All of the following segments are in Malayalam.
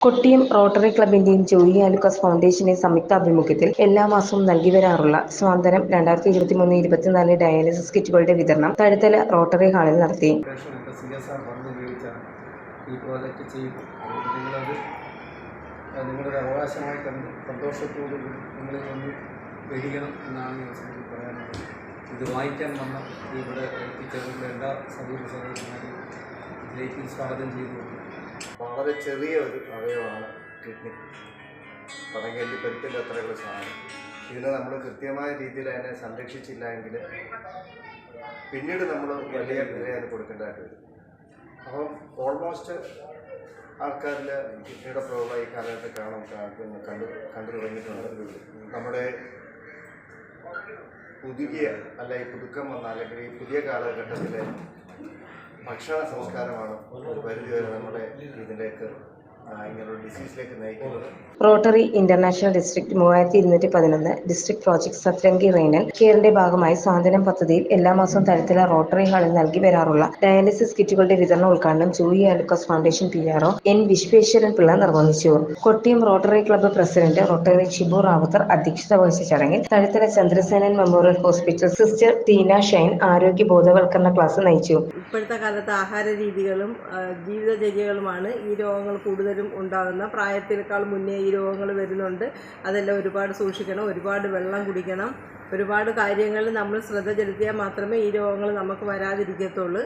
കൊട്ടിയം റോട്ടറി ക്ലബിന്റെയും ജോയി ആലുക്കാസ് ഫൗണ്ടേഷന്റെ സംയുക്ത ആഭിമുഖ്യത്തിൽ എല്ലാ മാസവും നൽകി വരാറുള്ള സ്വാതന്ത്ര്യം രണ്ടായിരത്തി ഇരുപത്തി മൂന്ന് ഇരുപത്തിനാല് ഡയാലിസിസ് കിറ്റുകളുടെ വിതരണം തഴുത്തല റോട്ടറി ഹാളിൽ നടത്തി. ഈ അവകാശമായി കണ്ട് എന്നാണ് ഞാൻ വായിക്കാൻ വന്ന വളരെ ചെറിയ ഒരു അവയവമാണ് കിഡ്നി. പടങ്കല്ലി പരിപ്പിന്റെ അത്രയുള്ള സാധനം. ഇതിനെ നമ്മൾ കൃത്യമായ രീതിയിൽ അതിനെ സംരക്ഷിച്ചില്ല എങ്കിൽ പിന്നീട് നമ്മൾ വലിയ വിലയാണ് കൊടുക്കേണ്ടതായിട്ട് വരും. അപ്പം ഓൾമോസ്റ്റ് ആൾക്കാരിൽ കിഡ്നിയുടെ പ്രോബ്ലം ഈ കാലഘട്ടത്തിൽ കാണാൻ കണ്ടു കണ്ടു തുടങ്ങിയിട്ടുണ്ട് നമ്മുടെ പുതുകിയ അല്ല പുതുക്കം വന്ന അല്ലെങ്കിൽ ഈ പുതിയ കാലഘട്ടത്തിലെ ഭക്ഷണ സംസ്കാരമാണ് ഒരു പരിധിവരെ നമ്മുടെ ഇതിലേക്ക് റോട്ടറി ഇന്റർനാഷണൽ ഡിസ്ട്രിക്ട് മൂവായിരത്തി ഇരുന്നൂറ്റി പതിനൊന്ന് ഡിസ്ട്രിക്ട് പ്രോജക്ട് സത്രംഗി റൈനൽ കെയറിന്റെ ഭാഗമായി സാന്ത്വനം പദ്ധതിയിൽ എല്ലാ മാസവും തരത്തില റോട്ടറി ഹാളിൽ നൽകി വരാറുള്ള ഡയാലിസിസ് കിറ്റുകളുടെ വിതരണ ഉദ്ഘാടനം Joy Alukkas foundation P R O N Vishweshwaran Pillai നിർവഹിച്ചു. Kottiyam rotary club president rotary Shibu Ravuthar അധ്യക്ഷത വഹിച്ച ചടങ്ങിൽ Thazhuthala Chandrasenan memorial hospital sister Teena Shine ആരോഗ്യ ബോധവൽക്കരണ ക്ലാസ് നയിച്ചു. ഇപ്പോഴത്തെ കാലത്ത് ആഹാര രീതികളും ജീവിതചര്യകളുമാണ് ഈ രോഗങ്ങൾ കൂടുതലും ഉണ്ടാകുന്ന പ്രായത്തിനേക്കാൾ മുന്നേ ഈ രോഗങ്ങൾ വരുന്നുണ്ട്. അതെല്ലാം ഒരുപാട് സൂക്ഷിക്കണം ഒരുപാട് വെള്ളം കുടിക്കണം ഒരുപാട് കാര്യങ്ങൾ നമ്മൾ ശ്രദ്ധ ചെലുത്തിയാൽ മാത്രമേ ഈ രോഗങ്ങൾ നമുക്ക് വരാതിരിക്കത്തുള്ളൂ.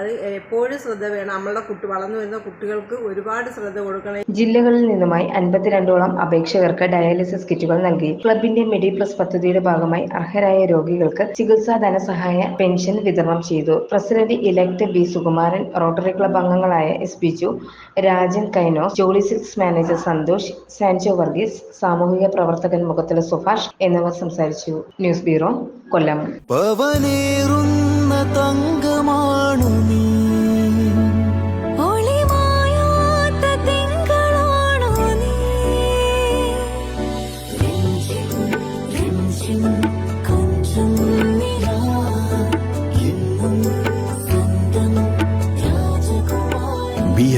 അത് എപ്പോഴും ശ്രദ്ധ വേണം. നമ്മളുടെ കുട്ടി വളർന്നു വരുന്ന കുട്ടികൾക്ക് ഒരുപാട് ശ്രദ്ധ കൊടുക്കണം. ജില്ലകളിൽ നിന്നുമായി അൻപത്തിരണ്ടോളം അപേക്ഷകർക്ക് ഡയാലിസിസ് കിറ്റുകൾ നൽകി. ക്ലബിന്റെ മെഡി പ്ലസ് പദ്ധതിയുടെ ഭാഗമായി അർഹരായ രോഗികൾക്ക് ചികിത്സാ ധനസഹായ പെൻഷൻ വിതരണം ചെയ്തു. President elect B Sukumaran rotary club അംഗങ്ങളായ എസ് ബിജു രാജൻ കൈനോ ജോളി സിൽക്സ് മാനേജർ സന്തോഷ് സാൻജോ വർഗീസ് സാമൂഹിക പ്രവർത്തകൻ മുഖത്തല സുഭാഷ് എന്നിവർ സംസാരിച്ചു. News bureau Kollam.